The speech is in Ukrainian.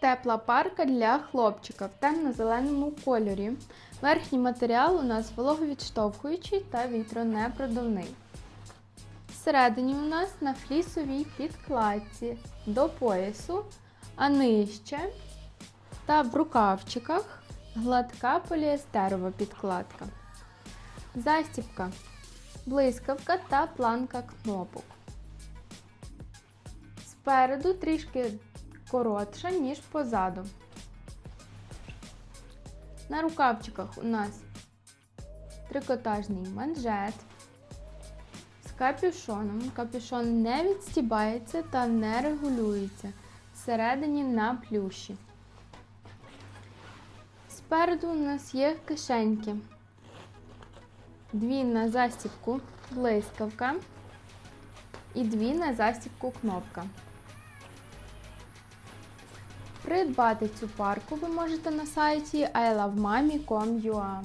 Тепла парка для хлопчика в темно-зеленому кольорі. Верхній матеріал у нас вологовідштовхуючий та вітронепродувний. Всередині у нас на флісовій підкладці до поясу, а нижче та в рукавчиках гладка поліестерова підкладка. Застібка, блискавка та планка кнопок. Спереду трішки коротша, ніж позаду. На рукавчиках у нас трикотажний манжет з капюшоном. Капюшон не відстібається та не регулюється. Всередині на плюші. Спереду у нас є кишеньки. Дві на застібку блискавка і дві на застібку кнопка. Придбати цю парку ви можете на сайті ilovemami.com.ua